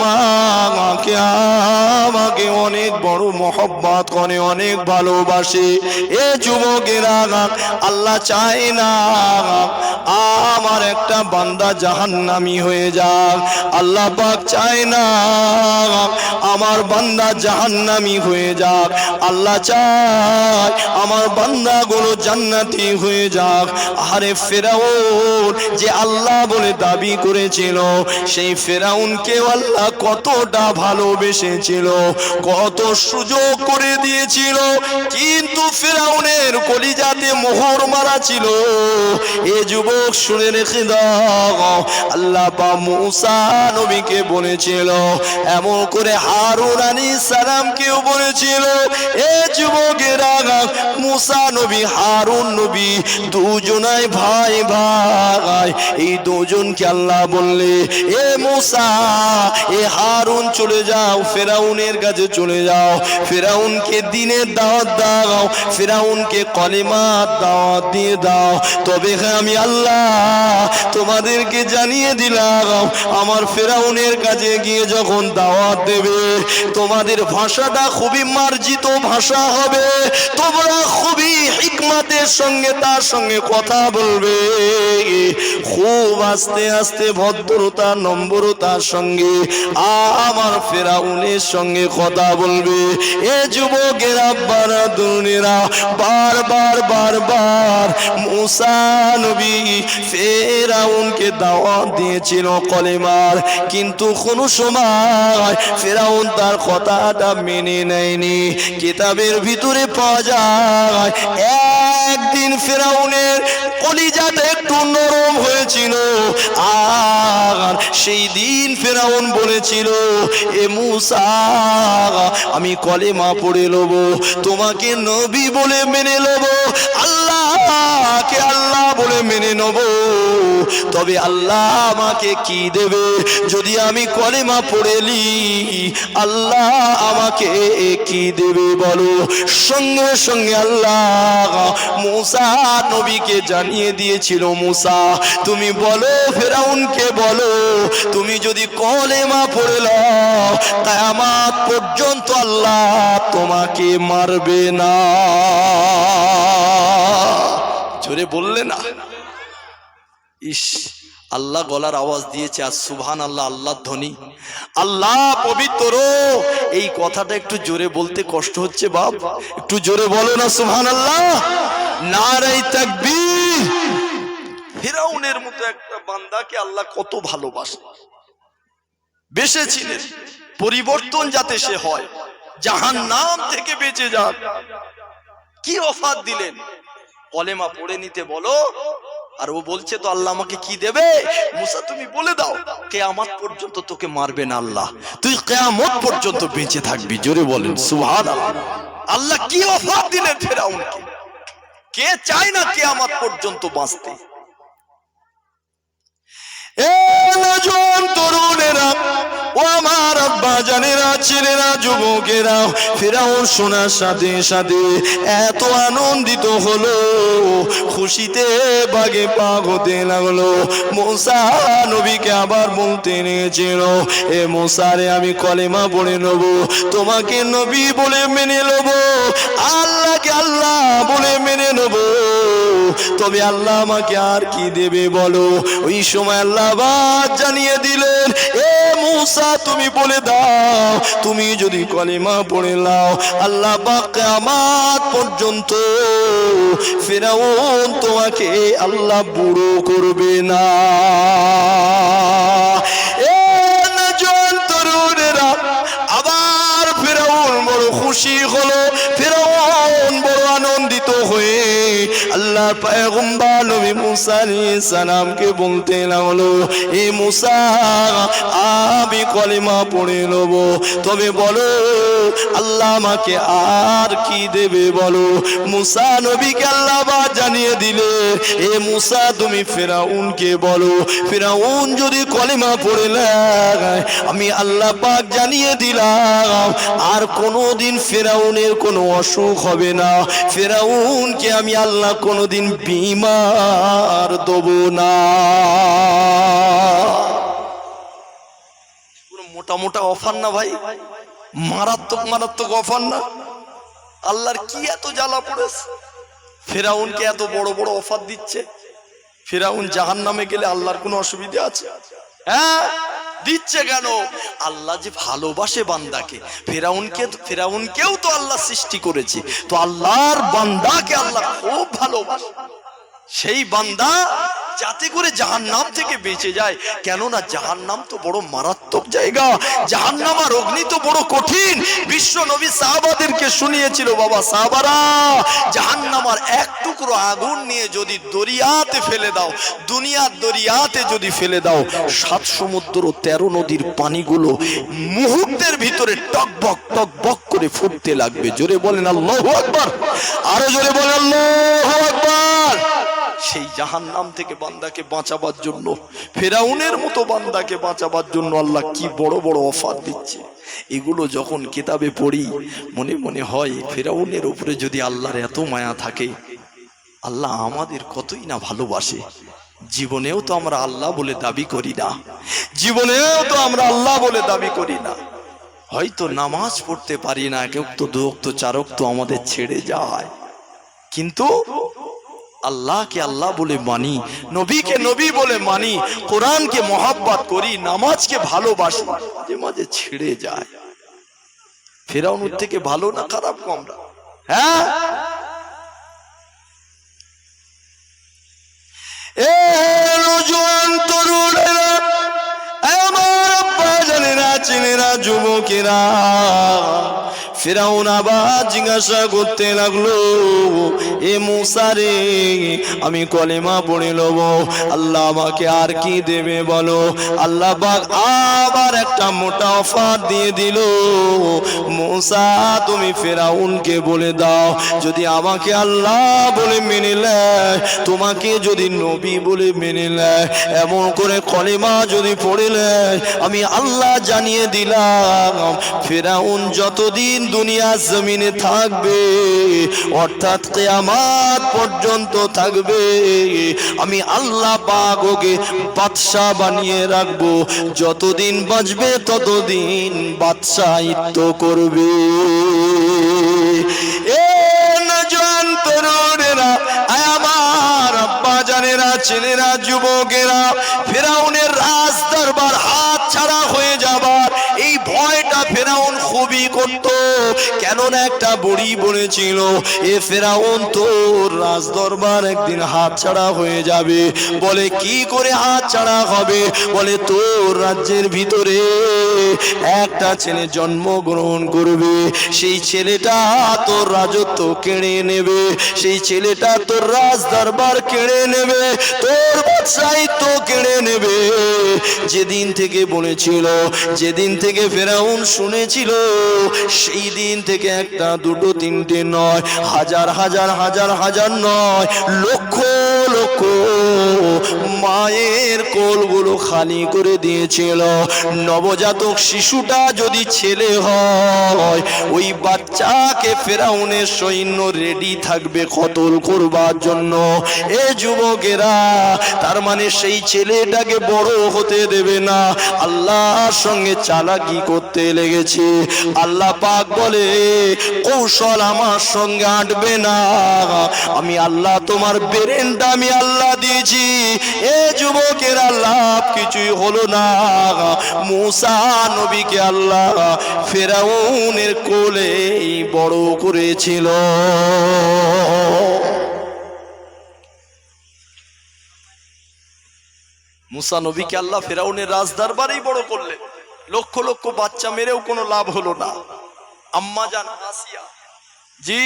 বড় মহব্বত করে অনেক ভালোবাসে। এ যুবকেরা, আল্লাহ চায় না, আমার একটা বান্দা জাহান্নামি হয়ে যাক। আল্লাহ পাক চায় না, আমার বান্দা জাহান্নামি হয়ে যাক। আল্লাহ চায় আমার বান্দাগুলো জান্নাতি হয়ে যাক। আরে ফেরাউন, যে আল্লাহ বলে দাবি করেছিল, সেই ফেরাউনকে আল্লাহ কতটা ভালোবেসেছিল, কত সুযোগ করে দিয়েছিল। কিন্তু ফেরাউনের কলিজাতে মোহর মারা ছিল। এ যুবক শুনে রেখে আল্লাহ বা মুসা নবীকে বলেছিল। এমন করে হারুন আলী সালামকেও বলেছিল, এ যুবকেরা মুসা নবী, হারুন নবী, দুজনাই ভাই ভাই, এই দুজনকে আল্লাহ বললে, এ মুসা, এ হারুন চলে যাও, ফেরাউনের কাছে চলে যাও ফেরাউনকে দিনের দাওয়াত দাও, ফেরাউনকে কলেমার দাওয়াত দিয়ে দাও। তবে হ্যাঁ আমি আল্লাহ তোমাদেরকে জানিয়ে দিলাম, আমার ফেরাউনের কাছে গিয়ে যখন দাওয়াত দেবে, তোমাদের ভাষাটা খুবই মার্জিত ভাষা হবে, তোমরা খুবই হিকমাতের সঙ্গে তার সঙ্গে কথা বলবে। খুব আস্তে আস্তে ভদ্রতা, নম্রতার সঙ্গে আমার ফেরাউনের সঙ্গে কথা বলবে। এ যুবকের আব্বারা দুনেরা বারবার বারবার মুসা নবী ফেরাউনকে দাওয়াত দিয়েছিল কলেমার। কিন্তু কোনো সময় ফেরাউন তার কথাটা মেনে নেয়নি। কিতাবের ভিতরে পাওয়া যায়, একদিন ফেরাউনের কলিজাটা একটু নরম হয়েছিল। আর সেই দিন ফেরাউন বলেছিল, এ মুসা, আমি কলে মা পড়ে লব, তোমাকে নবী বলে মেনে লব। আল্লাহকে আল্লাহ বলে মেনে নেব। তবে আল্লাহ আমাকে কি দেবে? যদি আমি কলেমা পড়েলি আল্লাহ আমাকে কি দেবে বলো? সঙ্গে সঙ্গে আল্লাহ মুসা নবীকে জানিয়ে দিয়েছিল, মুসা, তুমি বলো, ফেরাউনকে বলো, তুমি যদি কলেমা পড়ে কায়ামাত পর্যন্ত আল্লাহ তোমাকে মারবে না। জোরে বললে না। ইস, আল্লাহ গলার আওয়াজ দিয়েছে, আর সুবহান আল্লাহ আল্লাহ ধ্বনি। আল্লাহ পবিত্র। এই কথাটা একটু জোরে বলতে কষ্ট হচ্ছে, বাপ। একটু জোরে বলো না সুবহান আল্লাহ নারাই ফিরাউনের মতো একটা বান্দাকে আল্লাহ কত ভালোবাসে। বেসেছিলেন পরিবর্তন যাতে সে হয় জাহান নাম থেকে বেঁচে যান কি অফার দিলেন? কলেমা পড়ে নিতে বলো। আর ও বলছে, তো আল্লাহ আমাকে কি দেবে? মুসা, তুমি বলে দাও, কেয়ামত পর্যন্ত তোকে মারবে না আল্লাহ। তুই কেয়ামত পর্যন্ত বেঁচে থাকবি। জোরে বলেন সুহান আল্লাহ কি অফার দিলেন ফেরাউনকে? কে চায় না কে কেয়ামত পর্যন্ত বাঁচতে? এ নজন তরুণেরা ও আমার আব্বা, জানেরা, ছেলেরা, যুবকেরা ফেরাও শোনার সাথে সাথে এত আনন্দিত হলো, খুশিতে বাগে পাক হতে লাগল। মোসা নবীকে আবার বলতে নিয়েছিল এ মোসারে আমি কলেমা পড়ে নেব, তোমাকে নবী বলে মেনে নেব, আল্লাহকে আল্লাহ বলে মেনে নেব। তবে আল্লাহ আমাকে আর কি দেবে বলো? ওই সময় আল্লাহ জানিয়ে দিলেন, এ মুসা, তুমি বলে দাও, তুমি যদি কলিমা পড়ে নাও, আল্লাহ আমার পর্যন্ত ফেরাউন তোমাকে আল্লাহ বুড়ো করবে না। আবার ফেরাউন বড় খুশি হলো। ফেরাউন আল্লাহ পায়গম্বর নবী মুসা আলাইহিস সালামকে বলতে লাগল, এ মুসা, আমি কলেমা পড়ে নেব। তবে বলো, আল্লাহ আমাকে আর কি দেবে বলো? মুসা নবীকে আল্লাহ জানিয়ে দিলে, এ মুসা, তুমি ফেরাউনকে বলো। ফেরাউন যদি কলেমা পড়ে লাগায় আমি আল্লাহ পাক জানিয়ে দিলাম, আর কোনোদিন ফেরাউনের কোনো অসুখ হবে না। ফেরাউনকে আমি আল্লাহ কোনোদিন বিমার দেব না। মোটা মোটা অফার না ভাই? মারাত্মক মারাত্মক অফার না? আল্লাহর কি এত জ্বালা পড়েছে? ফেরাউনকে এত বড় বড় অফার দিচ্ছে? ফেরাউন জাহান নামে গেলে আল্লাহর কোনো অসুবিধা আছে? হ্যাঁ? দিচ্ছে কেন? আল্লাহ যে ভালোবাসে বান্দাকে। ফেরাউনকে ফেরাউনকেও তো আল্লাহ সৃষ্টি করেছে। তো আল্লাহর বান্দাকে আল্লাহ খুব ভালোবাসে। সেই বান্দা যাতে করে জাহান নাম থেকে বেঁচে যায়। কেননা জাহান নাম তো বড় মারাত্মক জায়গা। জাহান্নাম আর অগ্নি তো বড় কঠিন। বিশ্ব নবী সাহাবাদেরকে শুনিয়েছিল, বাবা সাহাবারা, জাহান্নাম আর এক টুকরো আগুন নিয়ে যদি দরিয়াতে ফেলে দাও, দুনিয়ার দরিয়াতে যদি ফেলে দাও, সাত সমুদ্র তেরো নদীর পানিগুলো মুহূর্তের ভিতরে টকবক টকবক করে ফুটতে লাগবে। জোরে বলেন আল্লাহ আকবার। আরও জোরে বলেন আল্লাহ আকবার। সেই জাহান নাম থেকে বান্দাকে বাঁচাবার জন্য, ফেরাউনের মতো বান্দাকে বাঁচাবার জন্য আল্লাহ কি বড় বড় অফার দিচ্ছে। এগুলো যখন কিতাবে পড়ি, মনে মনে হয় ফেরাউনের উপরে যদি আল্লাহর এত মায়া থাকে, আল্লাহ আমাদের কতই না ভালোবাসে। জীবনেও তো আমরা আল্লাহ বলে দাবি করি না। জীবনেও তো আমরা আল্লাহ বলে দাবি করি না। হয়তো নামাজ পড়তে পারি না, কেউ তো দুক্ত চারক তো আমাদের ছেড়ে যায়। কিন্তু আল্লাহকে আল্লাহ বলে মানি, নবীকে নবী বলে মানি, কোরআনকে মহাব্বাত করি, নামাজকে ভালোবাসি, মাঝে মাঝে ছেড়ে যায়। ফেরাউনুর থেকে ভালো না খারাপ কো আমরা হ্যাঁ যুবকেরা ফেরাউন আবার জিজ্ঞাসা করতে লাগল, এ মুসারে আমি কলেমা পড়ে লব আল্লাহ আমাকে আর কি দেবে বলো? আল্লাহ পাক আবার একটা মোটা অফার দিয়ে দিল, মুসা, তুমি ফেরাউনকে বলে দাও, যদি আমাকে আল্লাহ বলে মেনে নেয়, তোমাকে যদি নবী বলে মেনে নেয়, এমন করে কলেমা যদি পড়ে নেয়, আমি আল্লাহ জানিয়ে দিলাম, ফেরাউন যতদিন দুনিয়া জমিনে থাকবে, অর্থাৎ কেয়ামাত পর্যন্ত থাকবে। আমি আল্লাহ পাক বাদশাহ বানিয়ে রাখব, যতদিন বাঁচবে ততদিন বাদশাহিত্ব করবে। এ তরুণেরা আমার আব্বা জানেরা ছেলেরা, যুবকেরা, ফেরাউনের রাজ দরবার, হাত ছাড়া হয়ে যাবার এই ভয়টা ফেরাউন খুবই করত। কেননা একটা বুড়ি বলেছিল, এ ফেরাউন তোর রাজ দরবার একদিন হাত ছাড়া হয়ে যাবে। বলে, কি করে হাত ছাড়া হবে? বলে, তোর রাজ্যের ভিতরে একটা ছেলে জন্মগ্রহণ করবে। সেই ছেলেটা তোর রাজত্ব কেড়ে নেবে। সেই ছেলেটা তোর রাজ দরবার কেড়ে নেবে। তোর বাদশাহিত্ব কেড়ে নেবে। যেদিন থেকে বলেছিল, যেদিন থেকে ফেরাউন শুনেছিল সেই দিন থেকে একটা দুটো তিনটে নয় হাজার হাজার হাজার হাজার নয় লক্ষ লক্ষ মায়ের কোলগুলো খালি করে দিয়েছিল। নবজাতক শিশুটা যদি ছেলে হয়, ওই বাচ্চাকে ফেরাউনের সৈন্য রেডি থাকবে কতল করবার জন্য। এ যুবকেরা, তার মানে সেই ছেলেটাকে বড় হতে দেবে না। আল্লাহর সঙ্গে চালাকি করতে লেগেছে। আল্লাহ পাক বলে, কৌশল আমার সঙ্গে আঁটবে না। আমি আল্লাহ, তোমার বেরেনটা আমি আল্লাহ দিয়েছি। এ যুবকের আল্লাহ কিছুই হলো না। মুসা নবীকে আল্লাহ ফেরাউনের কোলে বড় করেছিল। মুসা নবীকে আল্লাহ ফেরাউনের রাজ দরবারেই বড় করলেন। লক্ষ লক্ষ বাচ্চা মেরেও কোনো লাভ হলো না। আম্মা জান, আসিয়া, জি,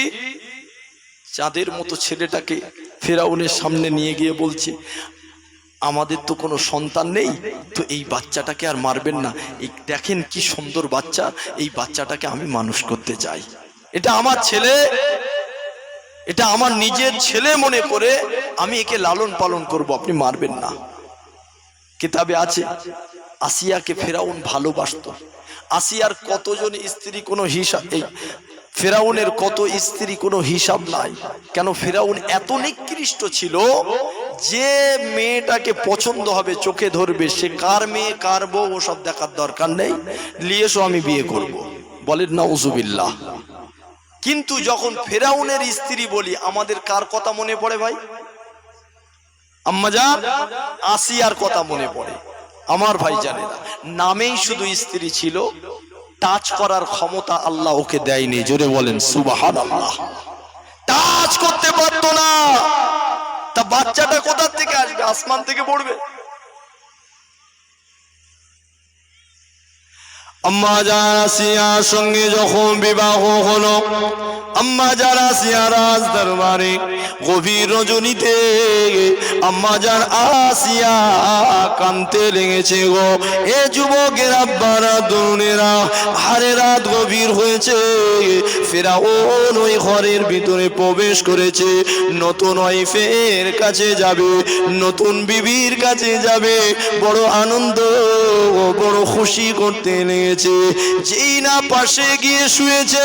চাঁদের মতো ছেলেটাকে ফেরাউনের সামনে নিয়ে গিয়ে বলছে, আমাদের তো কোনো সন্তান নেই, তো এই বাচ্চাটাকে আর মারবেন না। এই দেখেন কি সুন্দর বাচ্চা, এই বাচ্চাটাকে আমি মানুষ করতে চাই। এটা আমার ছেলে, এটা আমার নিজের ছেলে মনে করে আমি একে লালন পালন করব, আপনি মারবেন না। কিতাবে আছে, আসিয়াকে ফেরাউন ভালোবাসতো। আসিয়ার কতজন স্ত্রী কোনো হিসাব ফেরাউনের কত স্ত্রী, কোনো হিসাব নাই। কেন ফেরাউন এত নিকৃষ্ট ছিল যে মেয়েটাকে পছন্দ হবে, চোখে ধরবে, সে কার মেয়ে, কার বউ, ওসব দেখার দরকার নেই। নিয়ে আমি বিয়ে করব। বলেন না উজুবিল্লাহ কিন্তু যখন ফেরাউনের স্ত্রী বলি, আমাদের কার কথা মনে পড়ে ভাই? আম্মাজান আসিয়ার কথা মনে পড়ে। আমার ভাই জানে না নামেই শুধু স্ত্রী ছিল টাচ করার ক্ষমতা আল্লাহ ওকে দেয়নি। জোরে বলেন সুবাহান আল্লাহ টাচ করতে পারতো না। তা বাচ্চাটা কোথার থেকে আসবে? আসমান থেকে পড়বে। আম্মা যারা আসিয়ার সঙ্গে যখন বিবাহ হলো, আম্মা যারা আসিয়া রাজ দরবারে গভীর রজনীতে, আম্মা যার আসিয়া কানতে লেগেছে গো। এ যুবকের আব্বারা তরুণেরা হারে রাত গভীর হয়েছে। ফেরাউন ওই ঘরের ভিতরে প্রবেশ করেছে। নতুন ওয়াইফের কাছে যাবে, নতুন বিবির কাছে যাবে। বড় আনন্দ ও বড় খুশি করতে লেগেছে। যেই না পাশে গিয়ে শুয়েছে,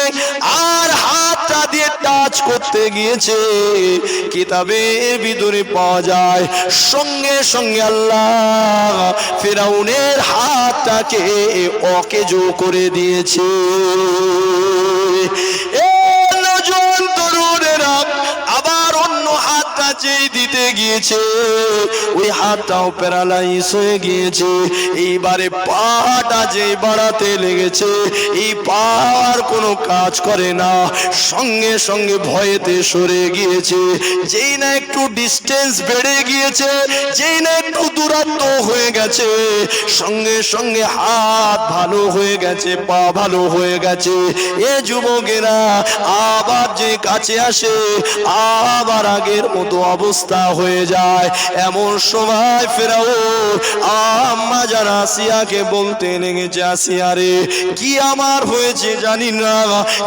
আর হাতটা দিয়ে টাচ করতে গিয়েছে। কিতাবের ভিতরে পাওয়া যায়, সঙ্গে সঙ্গে আল্লাহ ফেরাউনের হাতটাকে অকেজো করে দিয়েছে। এ নজন তরুণেরা, আবার অন্য হাতটা যেই গিয়েছে। ওই হাতটাও প্যারালাইজ হয়ে গিয়েছে। এইবারে পাটা যে বাড়াতে লেগেছে, এই পা কোনো কাজ করে না। সঙ্গে সঙ্গে ভয়েতে সরে গিয়েছে। যেই না একটু ডিস্টেন্স বেড়ে গিয়েছে, যেই না একটু দূরত্ব হয়ে গেছে, সঙ্গে সঙ্গে হাত ভালো হয়ে গেছে, পা ভালো হয়ে গেছে। এ যুবকেরা আবার যে কাছে আসে, আবার আগের মতো অবস্থা হয়ে যায়। এমন সময় ফেরাও আম্মা যারা আসিয়াকে বলতে লেগেছে, আসিয়া রে, কি আমার হয়েছে জানি না।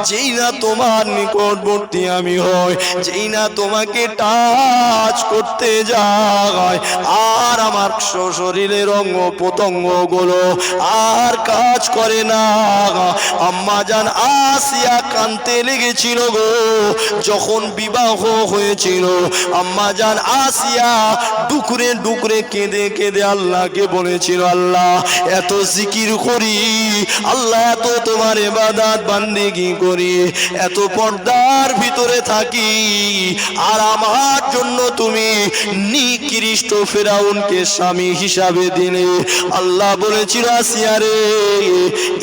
যেই না তোমার নিকটবর্তী আমি হই, যেই না তোমাকে টাচ করতে যায় আর আমার শরীরের অঙ্গ প্রত্যঙ্গগুলো আর কাজ করে না। আম্মা জান আসিয়া কানতে লেগেছিল গো, যখন বিবাহ হয়েছিল। আম্মা জান আসিয়া ডুকরে ডুকরে কেঁদে কেঁদে আল্লাহকে বলেছিল, আল্লাহ, এত জিকির করি, আল্লাহ, এত তোমার এবাদাত বান্দিগি করি, এত পর্দার ভিতরে থাকি, আর আমার জন্য তুমি নিকৃষ্ট ফেরাউনকে স্বামী হিসাবে দিলে। আল্লাহ বলেছিল, আসিয়া রে,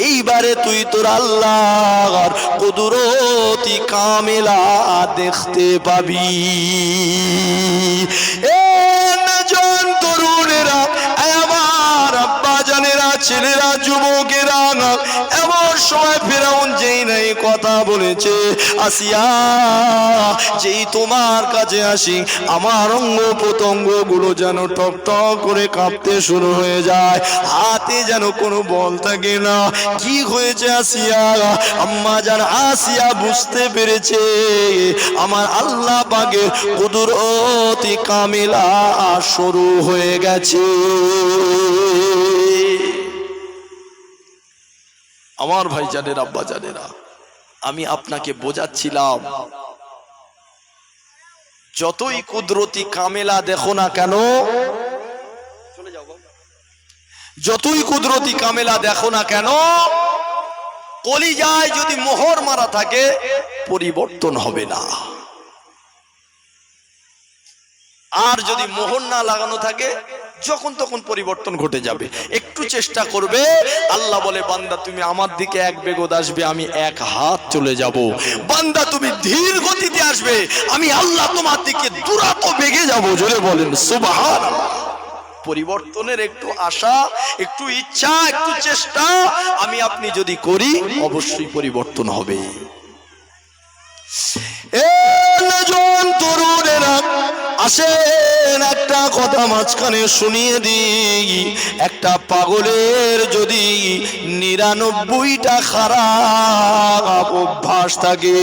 এইবারে তুই তোর আল্লাহর কুদরতি কামেলা দেখতে পাবি। এ নজন তরুণেরা আমার আব্বা জানেরা ছেলেরা যুবকেরা এমন সময় ফেরাউন যেই নাই কথা বলেছে, আসিয়া, যেই তোমার কাছে আসি, আমার অঙ্গ প্রত্যঙ্গগুলো যেন টক টক করে কাঁপতে শুরু হয়ে যায়। হাতে যেন কোনো বল থাকে না। কি হয়েছে, আসিয়া? আম্মা যান আসিয়া বুঝতে পেরেছে, আমার আল্লাহ পাকে কুদরতি কামিলা শুরু হয়ে গেছে। আমার ভাই জানের আব্বা জানেরা আমি আপনাকে বোঝাচ্ছিলাম, যতই কুদরতি কামেলা দেখো না কেন, যতই কুদরতি কামেলা দেখো না কেন, কলিজায় যদি মোহর মারা থাকে, পরিবর্তন হবে না। আর যদি মোহর না লাগানো থাকে যখন তখন পরিবর্তন ঘটে যাবে। একটু চেষ্টা করবে। আল্লাহ বলে, বান্দা, তুমি আমার দিকে এক বেগত আসবে, আমি এক হাত চলে যাব। বান্দা, তুমি ধীর গতিতে আসবে, আমি আল্লাহ তোমার দিকে দুরাত বেগে যাব। জোরে বলেন সুবাহান পরিবর্তনের একটু আশা, একটু ইচ্ছা, একটু চেষ্টা আমি আপনি যদি করি, অবশ্যই পরিবর্তন হবে। এ তরুণেরা আসেন একটা কথা মাঝখানে শুনিয়ে দিই। একটা পাগলের যদি নিরানব্বইটা খারাপ অভ্যাস থাকে,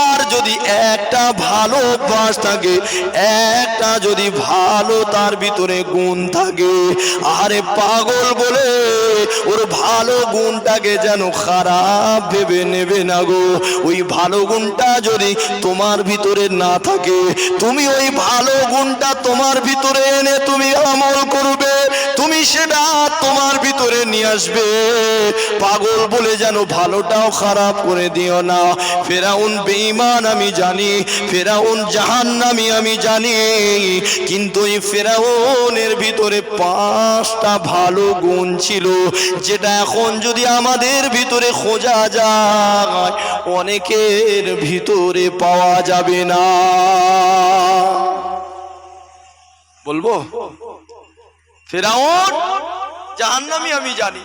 আর যদি একটা ভালো অভ্যাস থাকে, একটা যদি ভালো তার ভিতরে গুণ থাকে, আরে পাগল বলে ওর ভালো গুণটাকে যেন খারাপ ভেবে নেবে না গো। ওই ভালো গুণটা যদি তোমার ভিতরে না থাকে, তুমি ওই ভালো গুণটা তোমার ভিতরে এনে তুমি আমল করবে, তুমি সেটা তোমার ভিতরে নিয়ে আসবে। পাগল বলে যেন ভালোটাও খারাপ করে দিও না। ফেরাউন বেঈমান আমি জানি, ফেরাউন জাহান্নামি আমি জানি, কিন্তু এই ফেরাউনের ভিতরে পাঁচটা ভালো গুণ ছিল, যেটা এখন যদি আমাদের ভিতরে খোঁজা যায়, অনেকের ভিতরে পাওয়া যাবে না। বলব? ফেরাউন, জাহান্নামি আমি জানি।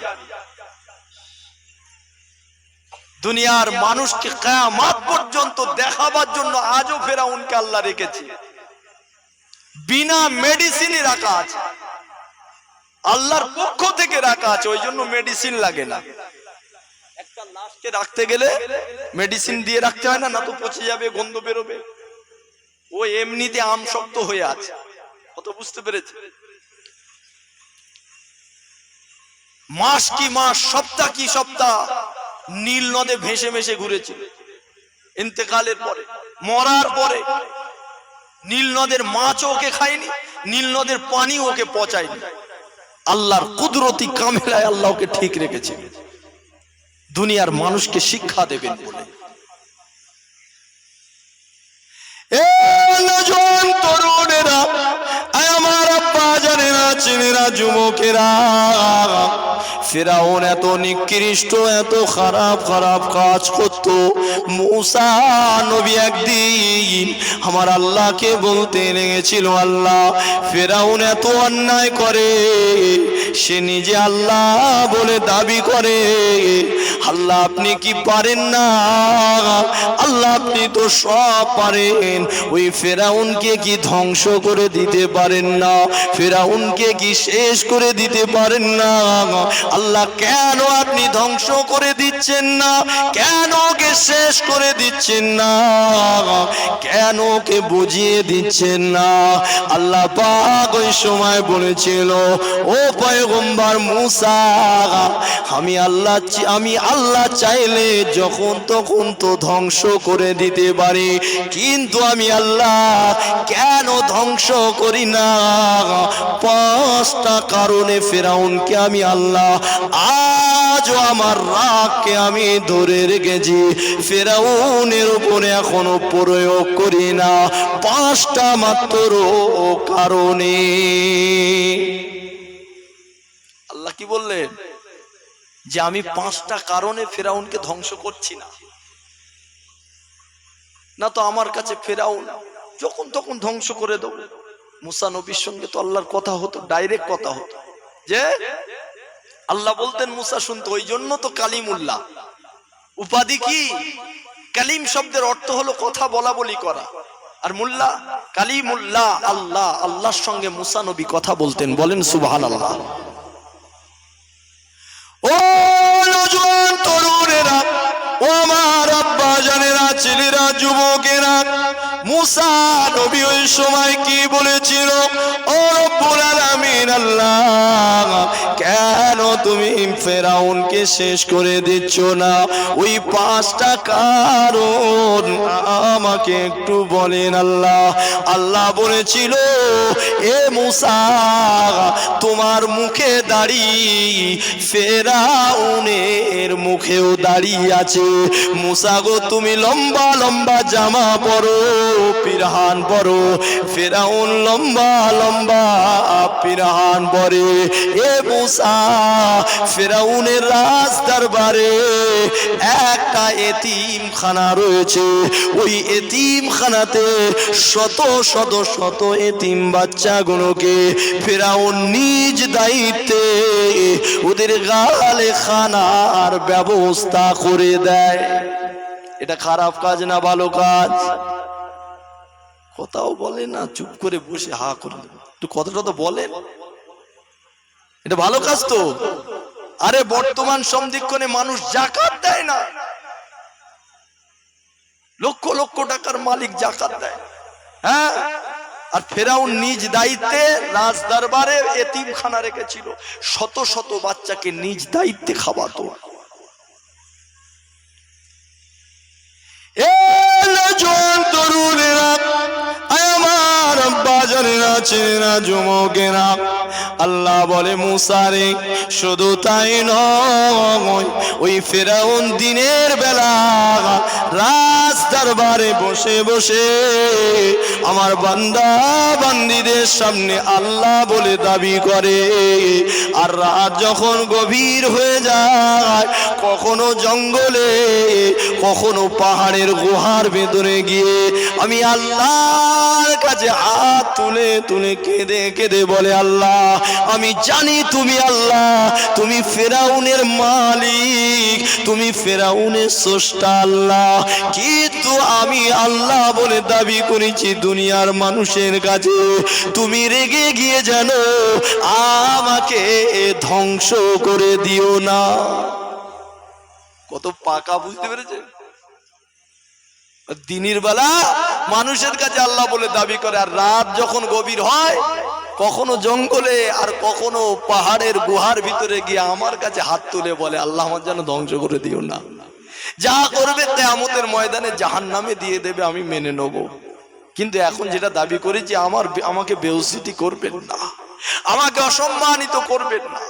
দুনিয়ার মানুষকে কায়ামাত পর্যন্ত দেখাবার জন্য আজও ফেরাউনকে আল্লাহ রেখেছে। বিনা মেডিসিনে রাখা আছে। আল্লাহর পক্ষ থেকে রাখা আছে, ওই জন্য মেডিসিন লাগে না। একটা লাশকে রাখতে গেলে মেডিসিন দিয়ে রাখতে হয় না না তো পচে যাবে, গন্ধ বেরোবে। ও এমনিতে আমশক্ত হয়ে আছে। কত বুঝতে পেরেছে মাস কি মাস, সপ্তাহ কি সপ্তাহ, নীল নদে ভেসে ভেসে ঘুরেছিল ইন্তেকালের পরে, মরার পরে, নীল নদের মাছও ওকে খায়নি, নীল নদের পানি ওকে পচায়নি। আল্লাহর কুদরতি কামেলায় আল্লাহ ওকে ঠিক রেখেছে। দুনিয়ার মানুষকে শিক্ষা দেবেন বলে। তরুণেরা চিনেরা যুবকেরা ফেরাউন এত নিকৃষ্ট, এত খারাপ খারাপ কাজ করত। মুসা নবী একদিন আমার আল্লাহকে বলতে লেগেছিল, আল্লাহ, ফেরাউন এত অন্যায় করে, সে নিজে আল্লাহ বলে দাবি করে। আল্লাহ, আপনি কি পারেন না? আল্লাহ, আপনি তো সব পারেন। ওই ফেরাউনকে কি ধ্বংস করে দিতে পারেন না? ফেরাউনকে কি শেষ করে দিতে পারেন না? আল্লাহ, কেন আপনি ধ্বংস করে দিচ্ছেন না? কেন ওকে শেষ করে দিচ্ছেন না? কেন ওকে বুঝিয়ে দিচ্ছেন না? আল্লাহ পাক ওই সময় বলেছিল, ও পয়গম্বর মুসা, আমি আল্লাহ আমি আল্লাহ চাইলে যখন তখন তো ধ্বংস করে দিতে পারি, কিন্তু আমি আল্লাহ কেন ধ্বংস করি না? পাঁচটা কারণে ফেরাউনকে আমি আল্লাহ আজও আমার রাগকে আমি ধরে রেখেছি। ফেরাউনের উপরে এখনও প্রয়োগ করি না। পাঁচটা মাত্র কারণে। আল্লাহ কি বললেন? যে আমি পাঁচটা কারণে ফেরাউনকে ধ্বংস করছি না। না তো আমার কাছে ফেরাউন যখন তখন ধ্বংস করে দেবো। মুসা নবীর সঙ্গে তো আল্লাহর কথা হতো ডাইরেক্ট কথা হতো। যে আল্লাহ বলতেন, মুসা শুনতো ওই জন্য তো কালিমুল্লাহ। উপাধি কি? কালিম শব্দের অর্থ হলো কথা বলা বলি করা। আর মুল্লা, কালিমুল্লাহ, আল্লাহ, আল্লাহর সঙ্গে মুসা নবী কথা বলতেন, বলেন, সুবহানাল্লাহ। ও নজওয়ান তরুণেরা ও আমার আব্বা জানেরা, ছেলেরা, যুবকেরা, মুসা নবী ওই সময় কি বলেছিল? ও রব্বুল আলামিন আল্লাহ, কেন তুমি ফেরাউনকে শেষ করে দিচ্ছ না? ওই পাঁচটা কারণ আমাকে একটু বলেন আল্লাহ। আল্লাহ বলেছিল, এ মুসা, তোমার মুখে দাঁড়িয়ে ফেরাউনের মুখেও দাঁড়িয়ে আছে। মুসা গো, তুমি লম্বা লম্বা জামা পরো, পিরহান পরো। ফেরাউন লম্বা লম্বা পিরহান পরে। এ মুসা, ফেরাউনের রাস্তার বারে একটা এতিমখানা রয়েছে। ওই এতিমখানাতে শত শত শত এতিম বাচ্চাগুলোকে ফেরাউন নিজ দায়িত্বে ওদের গালে খানার ব্যবস্থা করে দেয়। এটা খারাপ কাজ না ভালো কাজ? কথাও বলে না, চুপ করে বসে হা করে একটু কথাটা তো বলেন। এটা ভালো কাজ তো। আরে বর্তমান সমদিক্ষণে মানুষ জাকাত দেয় না। লক্ষ লক্ষ টাকার মালিক জাকাত দেয়। হ্যাঁ? আর ফেরাউন নিজ দায়িত্বে রাজ দরবারে এতিমখানা রেখেছিল। শত শত বাচ্চাকে নিজ দায়িত্বে খাওয়াতো। এ তরুণেরা বাজারেরা ছেলেরা যুবকেরা, আল্লাহ বলে মুসারে শুধু তাই নয়, ওই ফেরাউন দিনের বেলা রাজ দরবারে বসে বসে আমার বান্দা বান্দিদের সামনে আল্লাহ বলে দাবি করে। আর রাত যখন গভীর হয়ে যায়, কখনো জঙ্গলে, কখনো পাহাড়ের গুহার ভেতরে গিয়ে আমি আল্লাহর কাছে হাত তুলে তুলে কেঁদে কেঁদে বলে আল্লাহ, আমি জানি তুমি আল্লাহ, তুমি ফেরাউনের মালিক, তুমি ফেরাউনের স্রষ্টা আল্লাহ। কিন্তু আমি আল্লাহ বলে দাবি করেছি দুনিয়ার মানুষের কাছে, তুমি রেগে গিয়ে যেন আমাকে ধ্বংস করে দিও না। কত পাকা বুঝতে পেরেছেন? দিনের বেলা মানুষের কাছে আল্লাহ বলে দাবি করে, আর রাত যখন গভীর হয়, কখনো জঙ্গলে আর কখনো পাহাড়ের গুহার ভিতরে গিয়ে আমার কাছে হাত তুলে বলে, আল্লাহ আমার যেন ধ্বংস করে দিও না। যা করবে তেমতের ময়দানে জাহান নামে দিয়ে দেবে, আমি মেনে নেব। কিন্তু এখন যেটা দাবি করেছি, আমার আমাকে বেউসিটি করবেন না। আমাকে অসম্মানিত করবেন না।